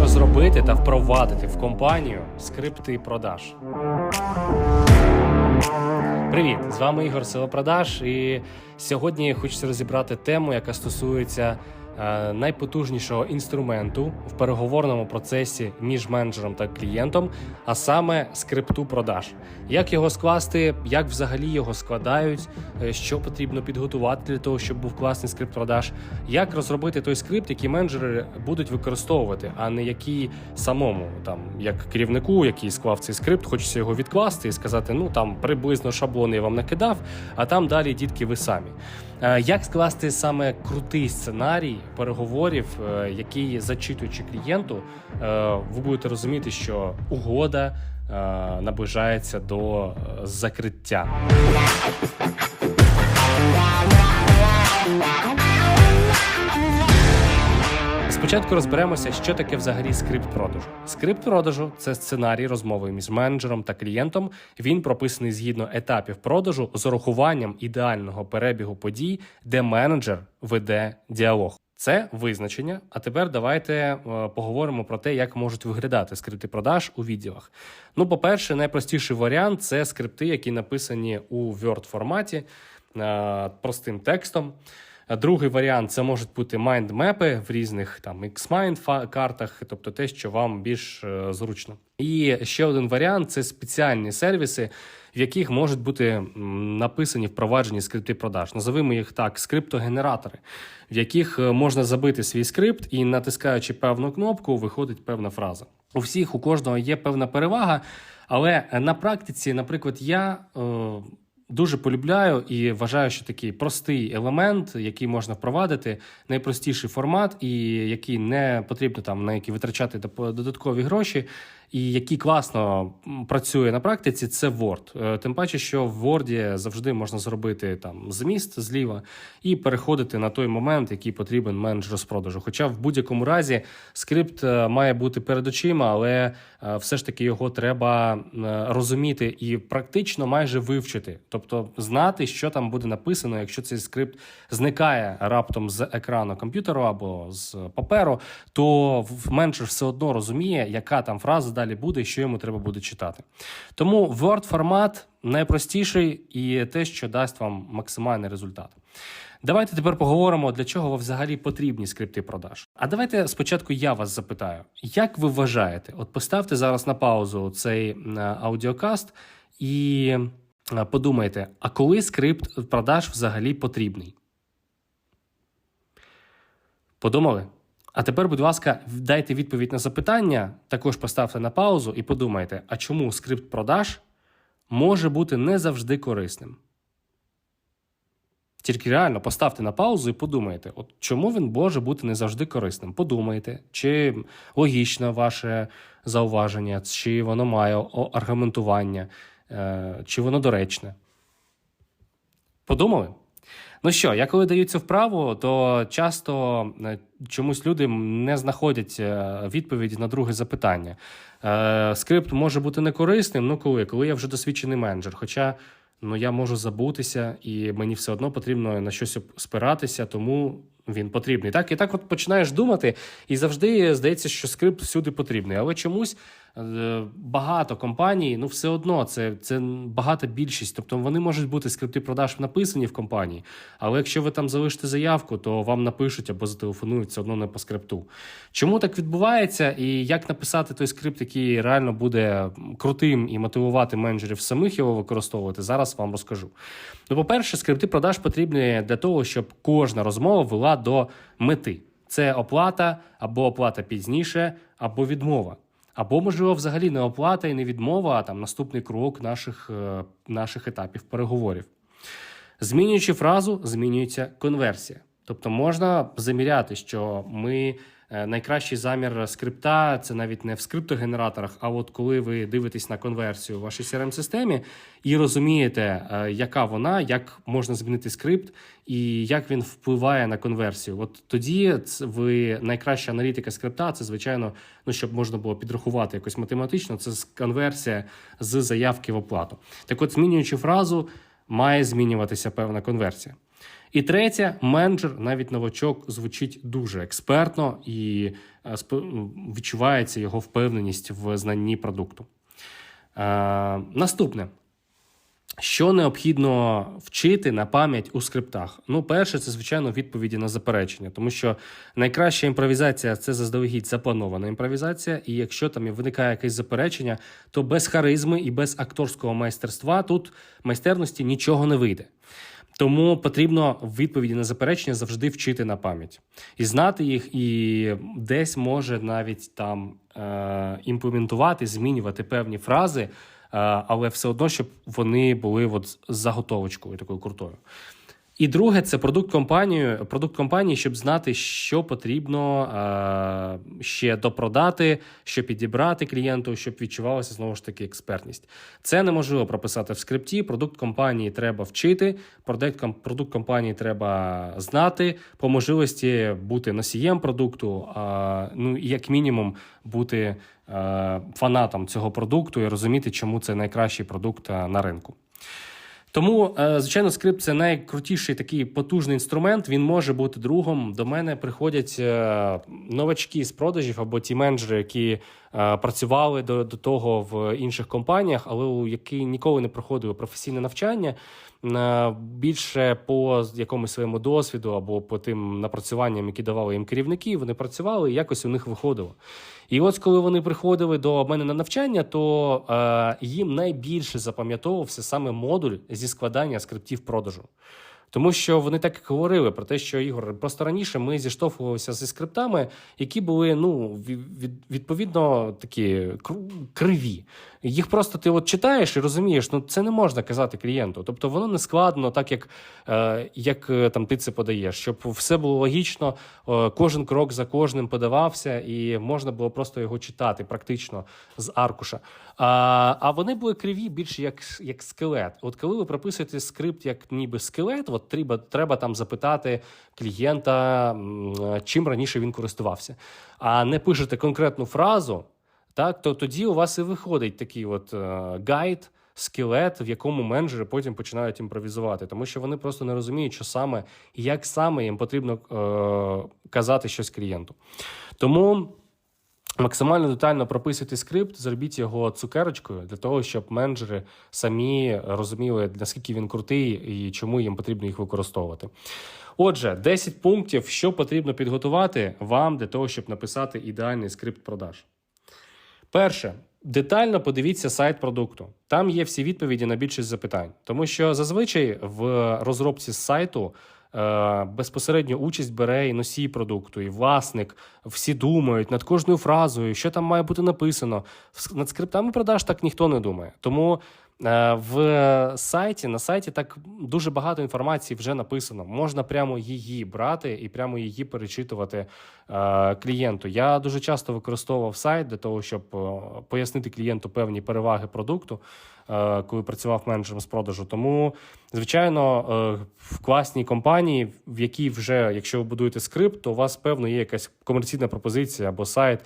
розробити та впровадити в компанію скрипти продаж. Привіт! З вами Ігор Селопродаж, І сьогодні хочеться розібрати тему, яка стосується найпотужнішого інструменту в переговорному процесі між менеджером та клієнтом, а саме скрипту продаж. Як його скласти, як взагалі його складають, е, що потрібно підготувати для того, щоб був класний скрипт продаж, як розробити той скрипт, який менеджери будуть використовувати, а не який самому там, як керівнику, який склав цей скрипт, хочеться його відкласти і сказати: ну там приблизно шаблони я вам накидав, а там далі дітки ви самі. Е, Як скласти саме крутий сценарій переговорів, е, який зачитуючи клієнту, е, ви будете розуміти, що угода е, наближається до закриття. Спочатку розберемося, що таке взагалі скрипт продажу. Скрипт продажу це сценарій розмови між менеджером та клієнтом. Він прописаний згідно етапів продажу з урахуванням ідеального перебігу подій, де менеджер веде діалог. Це визначення. А тепер давайте е, поговоримо про те, як можуть виглядати скрипти продаж у відділах. Ну, по-перше, найпростіший варіант це скрипти, які написані у Word форматі е, простим текстом. Другий варіант це можуть бути майндмепи в різних там Xmind картах, тобто те, що вам більш е, зручно. І ще один варіант це спеціальні сервіси, в яких можуть бути написані впроваджені скрипти продаж. Називаємо їх так: скриптогенератори, в яких е, можна забити свій скрипт і натискаючи певну кнопку, виходить певна фраза. У всіх у кожного є певна перевага, але е, на практиці, наприклад, я. Дуже полюбляю і вважаю, що такий простий елемент, який можна впровадити, найпростіший формат, і який не потрібно там на який витрачати додаткові гроші, і який класно працює на практиці, це Word. Е, Тим паче, що в Word завжди можна зробити там зміст зліва і переходити на той момент, який потрібен менеджеру з продажу. Хоча в будь-якому разі скрипт е, має бути перед очима, але е, все ж таки його треба розуміти і практично майже вивчити, тобто знати, що там буде написано, якщо цей скрипт зникає раптом з екрану комп'ютеру або з паперу, то менеджер все одно розуміє, яка там фраза далі буде, і що йому треба буде читати. Тому Word формат найпростіший і те, що дасть вам максимальний результат. Давайте тепер поговоримо, для чого вам взагалі потрібні скрипти продаж. А давайте спочатку я вас запитаю, як ви вважаєте? От поставте зараз на паузу цей е, аудіокаст і е, подумайте, а коли скрипт продаж взагалі потрібний? Подумали? А тепер, будь ласка, дайте відповідь на запитання, також поставте на паузу і подумайте, а чому скрипт продаж може бути не завжди корисним? Тільки реально поставте на паузу і подумайте, от чому він може бути не завжди корисним. Подумайте, чи логічне ваше зауваження, чи воно має аргументування, е, чи воно доречне. Подумали? Ну що, я коли даю цю вправу, то часто е, чомусь люди не знаходять е, відповіді на друге запитання. Е, Скрипт може бути некорисним, ну коли? Коли я вже досвідчений менеджер. Хоча ну, я можу забутися, і мені все одно потрібно на щось спиратися, тому він потрібний. Так, і так от починаєш думати, і завжди здається, що скрипт всюди потрібний. Але чомусь багато компаній, ну все одно це, це багата більшість. Тобто вони можуть бути скрипти продаж написані в компанії, але якщо ви там залишите заявку, то вам напишуть або зателефонують все одно не по скрипту. Чому так відбувається, і як написати той скрипт, який реально буде крутим і мотивувати менеджерів самих його використовувати, зараз вам розкажу. Ну, по-перше, скрипти продаж потрібні для того, щоб кожна розмова вела до мети. Це оплата або оплата пізніше, або відмова. Або, можливо, взагалі не оплата і не відмова, а там наступний крок наших, е, наших етапів переговорів. Змінюючи фразу, змінюється конверсія. Тобто можна заміряти, що ми найкращий замір скрипта це навіть не в скриптогенераторах, а от коли ви дивитесь на конверсію в вашій crm системі і розумієте, е, яка вона, як можна змінити скрипт і як він впливає на конверсію. От тоді ви найкраща аналітика скрипта, це звичайно, ну щоб можна було підрахувати якось математично, це конверсія з заявки в оплату. Так от, змінюючи фразу, має змінюватися певна конверсія. І третє, менеджер, навіть новачок, звучить дуже експертно і е, відчувається його впевненість в знанні продукту. Е, наступне. Що необхідно вчити на пам'ять у скриптах? Ну, перше, це звичайно відповіді на заперечення, тому що найкраща імпровізація це заздалегідь запланована імпровізація. І якщо там виникає якесь заперечення, то без харизми і без акторського майстерства тут майстерності нічого не вийде. Тому потрібно відповіді на заперечення завжди вчити на пам'ять і знати їх, і десь може навіть там е, імплементувати, змінювати певні фрази, е, але все одно, щоб вони були от заготовочкою такою крутою. І друге, це продукт компанії, продукт компанії, щоб знати, що потрібно е, ще допродати, що підібрати клієнту, щоб відчувалася знову ж таки експертність. Це неможливо прописати в скрипті. Продукт компанії треба вчити. Продукт, продукт компанії треба знати, по можливості бути носієм продукту, а, ну як мінімум бути е, фанатом цього продукту і розуміти, чому це найкращий продукт е, на ринку. Тому, е, звичайно, скрипт це найкрутіший такий потужний інструмент. Він може бути другом. До мене приходять е, новачки з продажів або ті менеджери, які е, працювали до, до того в інших компаніях, але у які ніколи не проходили професійне навчання. Більше по якомусь своєму досвіду або по тим напрацюванням, які давали їм керівники, вони працювали і якось у них виходило. І от коли вони приходили до мене на навчання, то е, їм найбільше запам'ятовувався саме модуль зі складання скриптів продажу. Тому що вони так і говорили про те, що Ігор, просто раніше ми зіштовхувалися зі скриптами, які були ну від, від- відповідно такі криві. Їх просто ти от читаєш і розумієш, ну це не можна казати клієнту. Тобто воно не складно, так як, е, як е, там ти це подаєш, щоб все було логічно, е, кожен крок за кожним подавався, і можна було просто його читати практично з аркуша. А, а вони були криві більше як, як скелет. От коли ви прописуєте скрипт як ніби скелет, от треба, треба там запитати клієнта, чим раніше він користувався, а не пишете конкретну фразу, так, то тоді у вас і виходить такий от е, гайд, скелет, в якому менеджери потім починають імпровізувати, тому що вони просто не розуміють, що саме і як саме їм потрібно е, казати щось клієнту. Тому. Максимально детально прописуйте скрипт, зробіть його цукерочкою для того, щоб менеджери самі розуміли, наскільки він крутий і чому їм потрібно їх використовувати. Отже, 10 пунктів, що потрібно підготувати вам для того, щоб написати ідеальний скрипт продаж. Перше, детально подивіться сайт продукту. Там є всі відповіді на більшість запитань, тому що зазвичай в розробці сайту. е, Безпосередньо участь бере і носій продукту, і власник. Всі думають над кожною фразою, що там має бути написано. Над скриптами продаж так ніхто не думає. Тому в сайті на сайті так дуже багато інформації вже написано. Можна прямо її брати і прямо її перечитувати е, клієнту. Я дуже часто використовував сайт для того, щоб е, пояснити клієнту певні переваги продукту, е, коли працював менеджером з продажу. Тому, звичайно, е, в класній компанії, в якій вже, якщо ви будуєте скрипт, то у вас певно є якась комерційна пропозиція або сайт.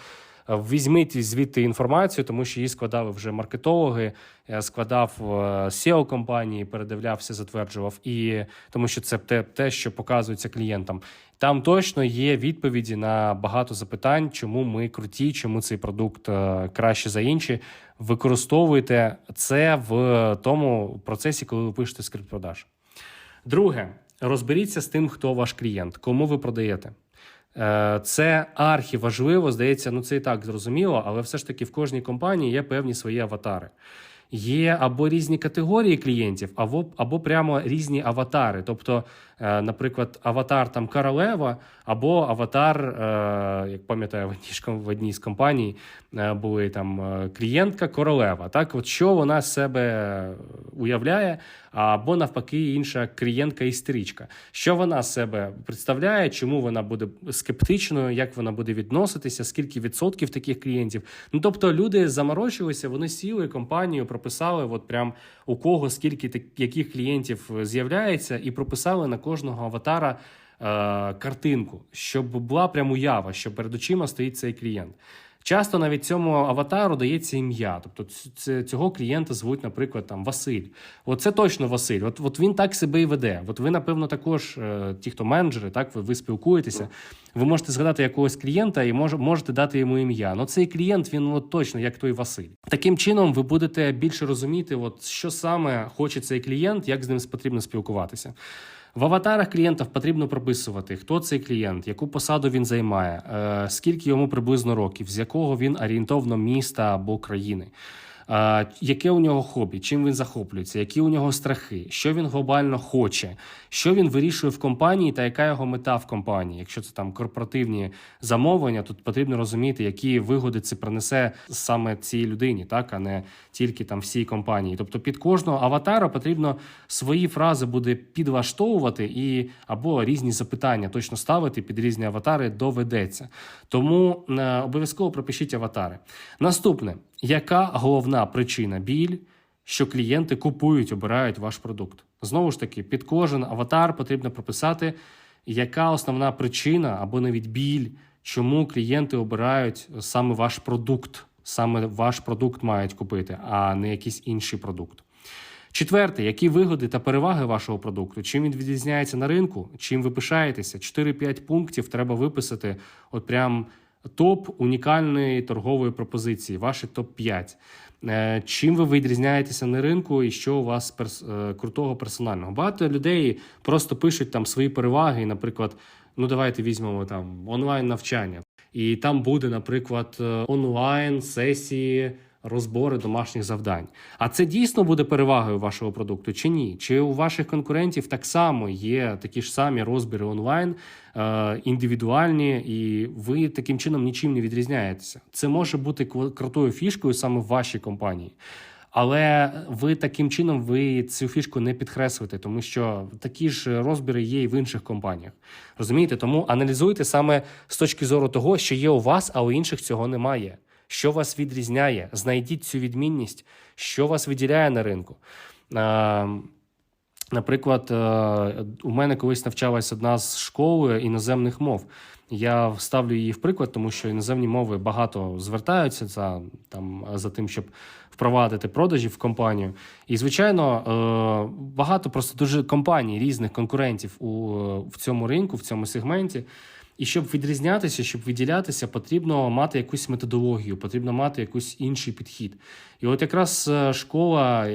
Е, Візьміть звідти інформацію, тому що її складали вже маркетологи, е, складав е, SEO компанії, передивлявся, затверджував, і тому що це те, те, що показується клієнтам. Там точно є відповіді на багато запитань, чому ми круті, чому цей продукт краще за інші. Використовуйте це в тому процесі, коли ви пишете скрипт продаж. Друге, розберіться з тим, хто ваш клієнт, кому ви продаєте. Е, Це архі важливо, здається, ну це і так зрозуміло, але все ж таки в кожній компанії є певні свої аватари. Є або різні категорії клієнтів, або, або прямо різні аватари. Тобто, наприклад, аватар там королева, або аватар, е, як пам'ятаю, в одній, з компаній е, були там е, клієнтка королева. Так, от що вона себе уявляє, або навпаки, інша клієнтка істеричка. Що вона себе представляє, чому вона буде скептичною, як вона буде відноситися, скільки відсотків таких клієнтів. Ну тобто люди заморочилися, вони сіли компанію, прописали, от прям у кого скільки яких клієнтів з'являється, і прописали на кожного аватара. е, Картинку, щоб була прям уява, що перед очима стоїть цей клієнт. Часто навіть цьому аватару дається ім'я. Тобто цього клієнта звуть, наприклад, там Василь. От це точно Василь. От, от він так себе і веде. От ви, напевно, також, е, ті, хто менеджери, так ви, ви спілкуєтеся. Ви можете згадати якогось клієнта і мож, можете дати йому ім'я. Ну цей клієнт він от точно як той Василь. Таким чином, ви будете більше розуміти, от що саме хоче цей клієнт, як з ним потрібно спілкуватися. В аватарах клієнтів потрібно прописувати, хто цей клієнт, яку посаду він займає, е, скільки йому приблизно років, з якого він орієнтовно міста або країни. Яке у нього хобі, чим він захоплюється, які у нього страхи, що він глобально хоче, що він вирішує в компанії, та яка його мета в компанії. Якщо це там корпоративні замовлення, тут потрібно розуміти, які вигоди це принесе саме цій людині, так а не тільки там всій компанії. Тобто під кожного аватара потрібно свої фрази буде підлаштовувати і або різні запитання точно ставити під різні аватари доведеться. Тому е, обов'язково пропишіть аватари. Наступне, яка головна причина біль? Що клієнти купують, обирають ваш продукт. Знову ж таки, під кожен аватар потрібно прописати, яка основна причина або навіть біль, чому клієнти обирають саме ваш продукт. Саме ваш продукт мають купити, а не якийсь інший продукт. Четверте, які вигоди та переваги вашого продукту? Чим він відрізняється на ринку? Чим ви пишаєтеся? 4-5 пунктів треба виписати. От прям топ унікальної торгової пропозиції, ваші топ 5 Е, Чим ви відрізняєтеся на ринку і що у вас перс... е, крутого персонального? Багато людей просто пишуть там свої переваги, наприклад, ну давайте візьмемо там онлайн навчання, і там буде, наприклад, е, онлайн сесії. Розбори домашніх завдань. А це дійсно буде перевагою вашого продукту чи ні? Чи у ваших конкурентів так само є такі ж самі розбіри онлайн, е, індивідуальні, і ви таким чином нічим не відрізняєтеся? Це може бути крутою фішкою саме в вашій компанії. Але ви таким чином ви цю фішку не підкреслюєте, тому що такі ж розбіри є і в інших компаніях. Розумієте? Тому аналізуйте саме з точки зору того, що є у вас, а у інших цього немає. Що вас відрізняє? Знайдіть цю відмінність, що вас виділяє на ринку. Наприклад, е, у мене колись навчалась одна з школи іноземних мов. Я ставлю її в приклад, тому що іноземні мови багато звертаються за, там, за тим, щоб впровадити продажі в компанію. І, звичайно, е, багато просто дуже компаній, різних конкурентів у, в цьому ринку, в цьому сегменті. І щоб відрізнятися, щоб виділятися, потрібно мати якусь методологію, потрібно мати якийсь інший підхід. І от якраз е, школа,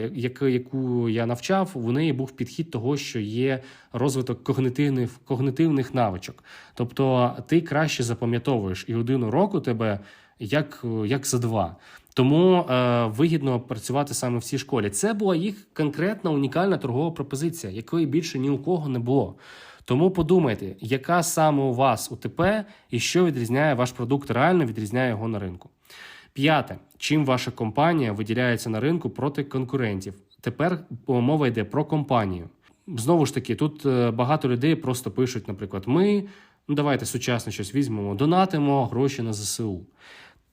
яку, я навчав, у неї був підхід того, що є розвиток когнитивних, когнитивних навичок. Тобто ти краще запам'ятовуєш, і один урок у тебе як, як за два. Тому е, вигідно працювати саме в цій школі. Це була їх конкретна унікальна торгова пропозиція, якої більше ні у кого не було. Тому подумайте, яка саме у вас УТП і що відрізняє ваш продукт, реально відрізняє його на ринку. П'яте, чим ваша компанія виділяється на ринку проти конкурентів. Тепер мова йде про компанію. Знову ж таки, тут е, багато людей просто пишуть, наприклад, ми ну давайте сучасне щось візьмемо, донатимо гроші на ЗСУ.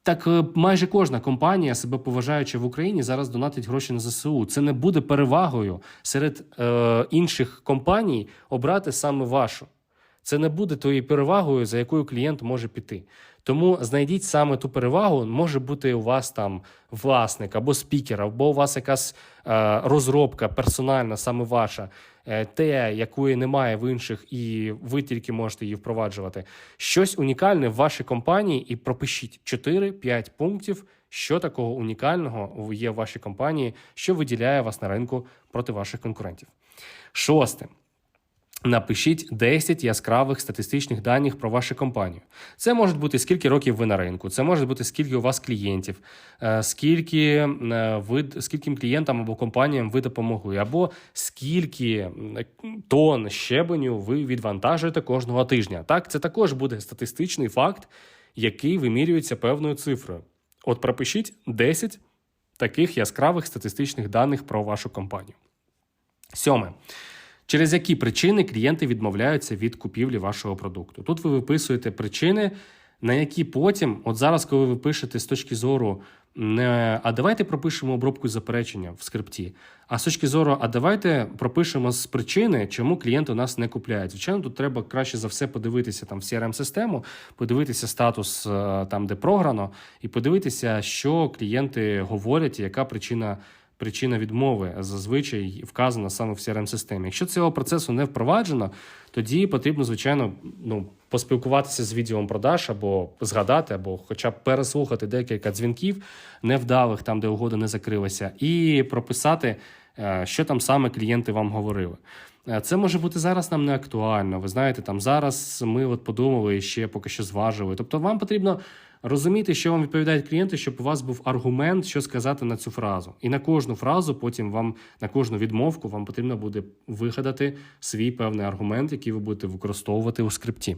Так е, майже кожна компанія, себе поважаючи в Україні, зараз донатить гроші на ЗСУ. Це не буде перевагою серед е, інших компаній обрати саме вашу. Це не буде тою перевагою, за якою клієнт може піти. Тому знайдіть саме ту перевагу. Може бути у вас там власник або спікер, або у вас якась е, розробка персональна, саме ваша, е, те, якої немає в інших, і ви тільки можете її впроваджувати. Щось унікальне в вашій компанії, і пропишіть 4-5 пунктів, що такого унікального є в вашій компанії, що виділяє вас на ринку проти ваших конкурентів. Шосте. Напишіть 10 яскравих статистичних даних про вашу компанію. Це може бути скільки років ви на ринку, це може бути скільки у вас клієнтів, е, скільки е, ви скільким клієнтам або компаніям ви допомогли, або скільки тонн щебеню ви відвантажуєте кожного тижня. Так, це також буде статистичний факт, який вимірюється певною цифрою. От пропишіть 10 таких яскравих статистичних даних про вашу компанію. Сьоме. Через які причини клієнти відмовляються від купівлі вашого продукту? Тут ви виписуєте причини, на які потім, от зараз, коли ви пишете з точки зору не а давайте пропишемо обробку заперечення в скрипті. А з точки зору, а давайте пропишемо з причини, чому клієнт у нас не купляє. Звичайно, тут треба краще за все подивитися там в CRM-систему, подивитися статус е, там, де програно, і подивитися, що клієнти говорять, і яка причина. Причина відмови зазвичай вказана саме в CRM-системі. Якщо цього процесу не впроваджено, тоді потрібно, звичайно, ну, поспілкуватися з відділом продаж або згадати, або хоча б переслухати декілька дзвінків невдалих, там де угода не закрилася, і прописати, е, що там саме клієнти вам говорили. Е, Це може бути зараз нам не актуально. Ви знаєте, там зараз ми от подумали і ще поки що зважили. Тобто, вам потрібно розуміти, що вам відповідають клієнти, щоб у вас був аргумент, що сказати на цю фразу. І на кожну фразу, потім вам на кожну відмовку вам потрібно буде вигадати свій певний аргумент, який ви будете використовувати у скрипті.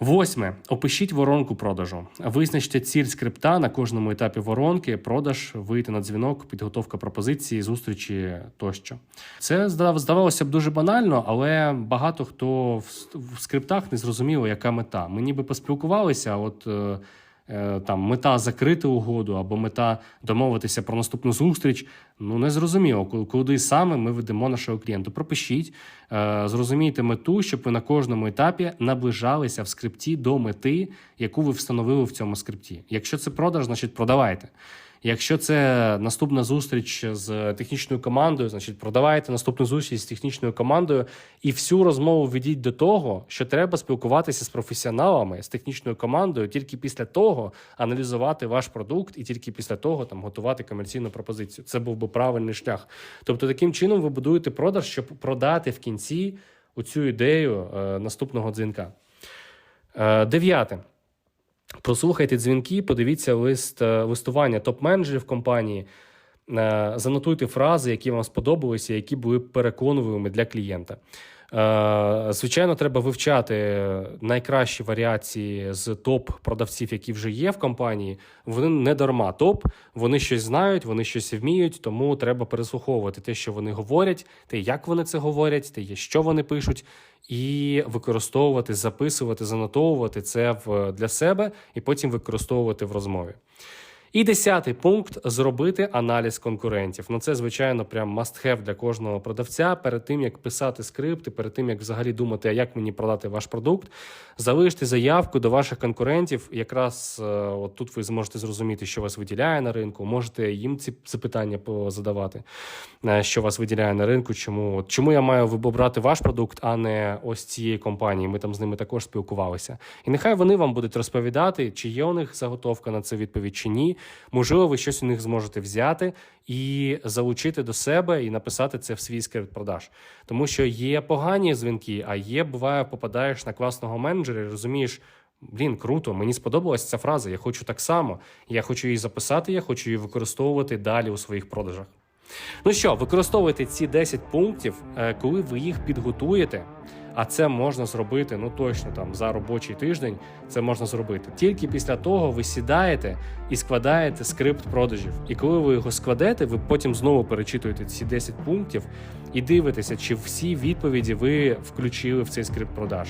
Восьме. Опишіть воронку продажу. Визначте ціль скрипта на кожному етапі воронки, продаж, вийти на дзвінок, підготовка пропозиції, зустрічі тощо. Це здав- здавалося б дуже банально, але багато хто в, скриптах не зрозуміло, яка мета. Ми ніби поспілкувалися, а от е, там мета закрити угоду або мета домовитися про наступну зустріч. Ну не зрозуміло, куди саме ми ведемо нашого клієнта. Пропишіть, е, зрозумійте мету, щоб ви на кожному етапі наближалися в скрипті до мети, яку ви встановили в цьому скрипті. Якщо це продаж, значить продавайте. Якщо це наступна зустріч з технічною командою, значить продавайте наступну зустріч з технічною командою і всю розмову ведіть до того, що треба спілкуватися з професіоналами, з технічною командою, тільки після того аналізувати ваш продукт і тільки після того там готувати комерційну пропозицію. Це був би правильний шлях. Тобто, таким чином ви будуєте продаж, щоб продати в кінці оцю ідею е, наступного дзвінка. Е, дев'яте. Прослухайте дзвінки, подивіться лист е, листування топ-менеджерів компанії, е, занотуйте фрази, які вам сподобалися, які були переконливими для клієнта. Е, Звичайно, треба вивчати найкращі варіації з топ-продавців, які вже є в компанії. Вони не дарма топ, вони щось знають, вони щось вміють, тому треба переслуховувати те, що вони говорять, те, як вони це говорять, те, що вони пишуть, і використовувати, записувати, занотовувати це для себе і потім використовувати в розмові. І десятий пункт зробити аналіз конкурентів. Ну це звичайно прям must have для кожного продавця. Перед тим як писати скрипти, перед тим як взагалі думати, а як мені продати ваш продукт, залиште заявку до ваших конкурентів. Якраз е, от тут ви зможете зрозуміти, що вас виділяє на ринку. Можете їм ці запитання задавати, що вас виділяє на ринку. Чому от, чому я маю вибрати ваш продукт, а не ось цієї компанії? Ми там з ними також спілкувалися. І нехай вони вам будуть розповідати, чи є у них заготовка на це відповідь, чи ні. Можливо, ви щось у них зможете взяти і залучити до себе і написати це в свій скрипт продаж. Тому що є погані дзвінки, а є, буває, попадаєш на класного менеджера і розумієш. Блін, круто, мені сподобалася ця фраза. Я хочу так само. Я хочу її записати, я хочу її використовувати далі у своїх продажах. Ну що, використовуйте ці 10 пунктів, е, коли ви їх підготуєте. А це можна зробити ну точно там за робочий тиждень. Це можна зробити. Тільки після того ви сідаєте і складаєте скрипт продажів. І коли ви його складете, ви потім знову перечитуєте ці 10 пунктів і дивитеся, чи всі відповіді ви включили в цей скрипт продаж.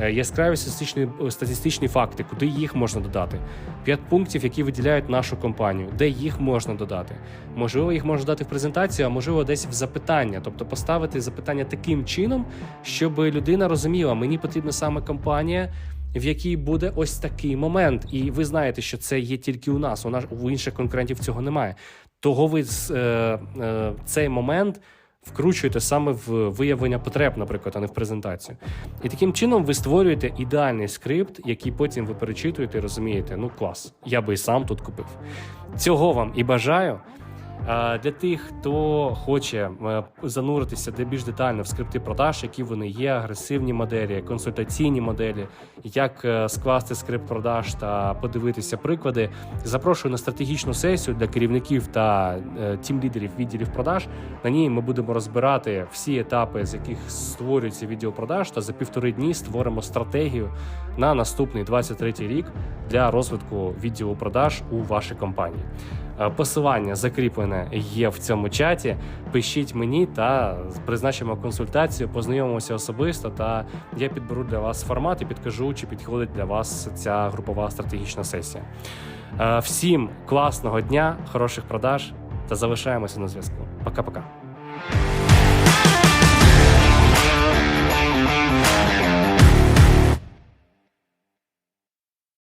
Е, Яскраві статистичні, статистичні факти, куди їх можна додати. П'ять пунктів, які виділяють нашу компанію, де їх можна додати. Можливо, їх можна додати в презентацію, а можливо, десь в запитання, тобто поставити запитання таким чином, щоб людина розуміла, мені потрібна саме компанія. В якій буде ось такий момент, і ви знаєте, що це є тільки у нас. У нас у інших конкурентів цього немає. Того ви е, е, цей момент вкручуєте саме в виявлення потреб, наприклад, а не в презентацію. І таким чином ви створюєте ідеальний скрипт, який потім ви перечитуєте і розумієте, ну клас, я би і сам тут купив. Цього вам і бажаю. А Для тих, хто хоче е, зануритися де більш детально в скрипти продаж, які вони є, агресивні моделі, консультаційні моделі, як е, скласти скрипт продаж та подивитися приклади, запрошую на стратегічну сесію для керівників та е, тім-лідерів відділів продаж. На ній ми будемо розбирати всі етапи, з яких створюється відділ продаж, та за півтори дні створимо стратегію на наступний 23 рік для розвитку відділу продаж у вашій компанії. Е, Посилання закріплене є в цьому чаті. Пишіть мені та призначимо консультацію, познайомимося особисто. Та я підберу для вас формат і підкажу, чи підходить для вас ця групова стратегічна сесія. Е, Всім класного дня, хороших продаж та залишаємося на зв'язку. Пока-пока.